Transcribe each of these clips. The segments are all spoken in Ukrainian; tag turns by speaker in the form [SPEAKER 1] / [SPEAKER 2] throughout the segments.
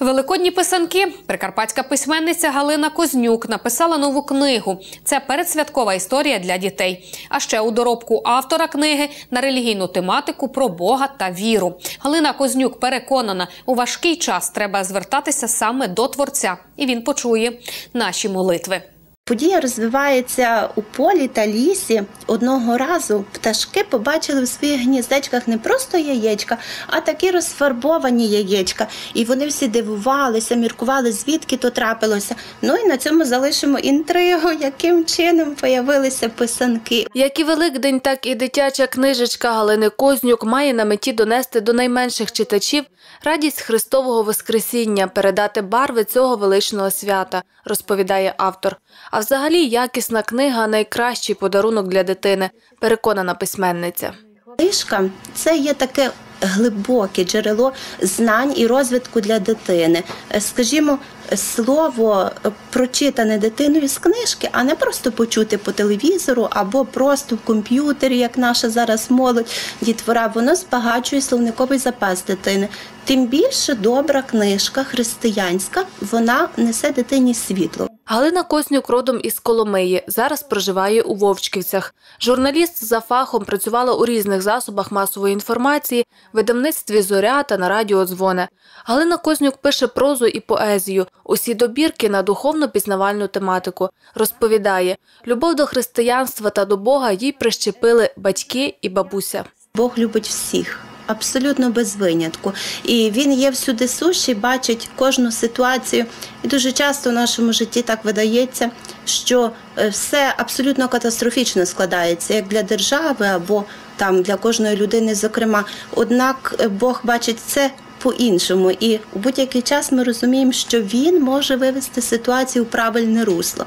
[SPEAKER 1] Великодні писанки прикарпатська письменниця Галина Кознюк написала нову книгу. Це передсвяткова історія для дітей. А ще у доробку автора книги на релігійну тематику про Бога та віру. Галина Кознюк переконана, у важкий час треба звертатися саме до творця, і він почує наші молитви.
[SPEAKER 2] Подія розвивається у полі та лісі. Одного разу пташки побачили в своїх гніздечках не просто яєчка, а такі розфарбовані яєчка. І вони всі дивувалися, міркували, звідки то трапилося. Ну і на цьому залишимо інтригу, яким чином появилися писанки.
[SPEAKER 3] Як і Великдень, так і дитяча книжечка Галини Кознюк має на меті донести до найменших читачів радість Христового Воскресіння, передати барви цього величного свята, розповідає автор. А взагалі якісна книга найкращий подарунок для дитини, переконана письменниця.
[SPEAKER 2] Книжка це є таке глибоке джерело знань і розвитку для дитини. Скажімо, слово прочитане дитиною з книжки, а не просто почути по телевізору або просто в комп'ютері, як наша зараз молодь дітвора, воно збагачує словниковий запас дитини. Тим більше добра книжка християнська, вона несе дитині світло.
[SPEAKER 3] Галина Коснюк родом із Коломиї, зараз проживає у Вовчківцях. Журналіст за фахом працювала у різних засобах масової інформації, видавництві зоря та на радіо дзвоне. Галина Кознюк пише прозу і поезію, усі добірки на духовно-пізнавальну тематику. Розповідає, любов до християнства та до Бога їй прищепили батьки і бабуся.
[SPEAKER 2] Бог любить всіх. Абсолютно без винятку, і він є всюди сущий, бачить кожну ситуацію. І дуже часто в нашому житті так видається, що е, все абсолютно катастрофічно складається, як для держави або там для кожної людини, зокрема. Однак е, Бог бачить це по-іншому, і у будь-який час ми розуміємо, що він може вивести ситуацію в правильне русло.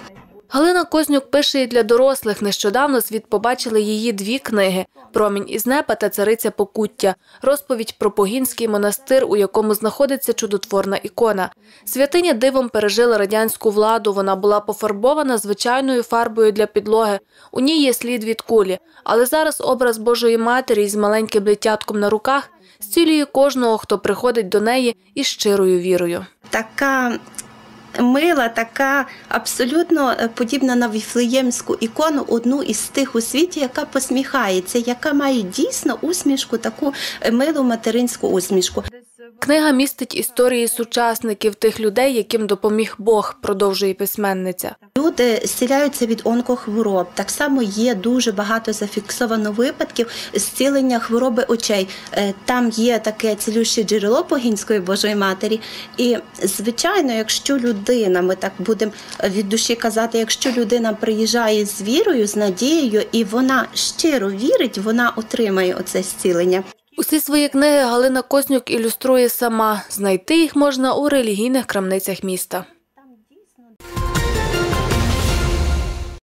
[SPEAKER 3] Галина Кознюк пише і для дорослих. Нещодавно світ побачили її дві книги Промінь із неба та цариця Покуття, розповідь про Погінський монастир, у якому знаходиться чудотворна ікона. Святиня дивом пережила радянську владу. Вона була пофарбована звичайною фарбою для підлоги. У ній є слід від кулі. Але зараз образ Божої матері із маленьким дитятком на руках зцілює кожного, хто приходить до неї із щирою вірою.
[SPEAKER 2] Така мила, така абсолютно е, подібна на віфлеємську ікону, одну із тих у світі, яка посміхається, яка має дійсно усмішку, таку е, милу материнську усмішку.
[SPEAKER 3] Книга містить історії сучасників тих людей, яким допоміг Бог, продовжує письменниця.
[SPEAKER 2] Люди зціляються від онкохвороб. Так само є дуже багато зафіксовано випадків зцілення хвороби очей. Е, Там є таке цілюще джерело Погінської Божої Матері. І звичайно, якщо людина, ми так будемо від душі казати, якщо людина приїжджає з вірою, з надією, і вона щиро вірить, вона отримає оце зцілення.
[SPEAKER 3] Усі свої книги Галина Коснюк ілюструє сама. Знайти їх можна у релігійних крамницях міста.